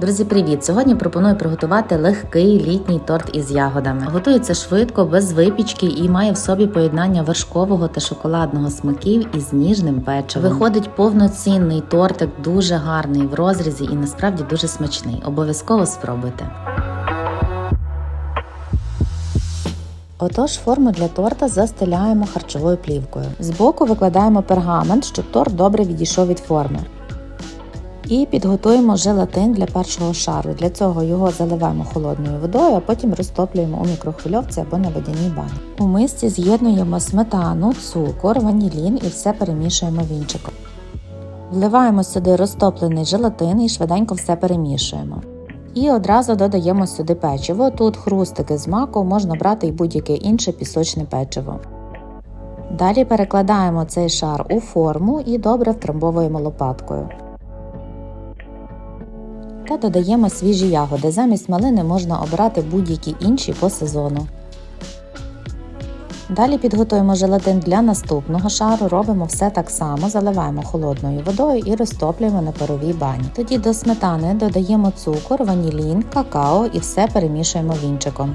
Друзі, привіт! Сьогодні пропоную приготувати легкий літній торт із ягодами. Готується швидко, без випічки і має в собі поєднання вершкового та шоколадного смаків із ніжним печивом. Виходить повноцінний тортик, дуже гарний в розрізі і насправді дуже смачний. Обов'язково спробуйте. Отож, форму для торта застеляємо харчовою плівкою. Збоку викладаємо пергамент, щоб торт добре відійшов від форми. І підготуємо желатин для першого шару. Для цього його заливаємо холодною водою, а потім розтоплюємо у мікрохвильовці або на водяній бані. У мисці з'єднуємо сметану, цукор, ванілін і все перемішуємо вінчиком. Вливаємо сюди розтоплений желатин і швиденько все перемішуємо. І одразу додаємо сюди печиво. Тут хрустики з маку, можна брати і будь-яке інше пісочне печиво. Далі перекладаємо цей шар у форму і добре втрамбовуємо лопаткою. Та додаємо свіжі ягоди. Замість малини можна обрати будь-які інші по сезону. Далі підготуємо желатин для наступного шару, робимо все так само, заливаємо холодною водою і розтоплюємо на паровій бані. Тоді до сметани додаємо цукор, ванілін, какао і все перемішуємо вінчиком.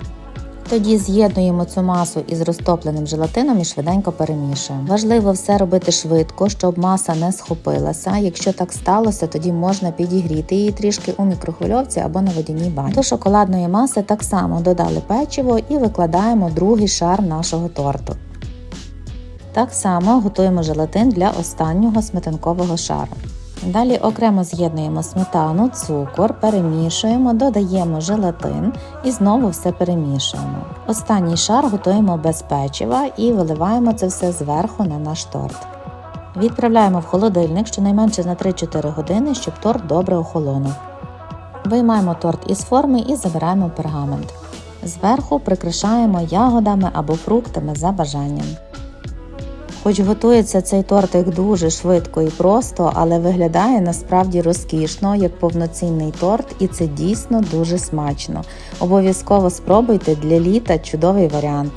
Тоді з'єднуємо цю масу із розтопленим желатином і швиденько перемішуємо. Важливо все робити швидко, щоб маса не схопилася. Якщо так сталося, тоді можна підігріти її трішки у мікрохвильовці або на водяній бані. До шоколадної маси так само додали печиво і викладаємо другий шар нашого торту. Так само готуємо желатин для останнього сметанкового шару. Далі окремо з'єднуємо сметану, цукор, перемішуємо, додаємо желатин і знову все перемішуємо. Останній шар готуємо без печива і виливаємо це все зверху на наш торт. Відправляємо в холодильник щонайменше на 3-4 години, щоб торт добре охолонув. Виймаємо торт із форми і забираємо пергамент. Зверху прикрашаємо ягодами або фруктами за бажанням. Хоч готується цей тортик дуже швидко і просто, але виглядає насправді розкішно, як повноцінний торт, і це дійсно дуже смачно. Обов'язково спробуйте для літа чудовий варіант.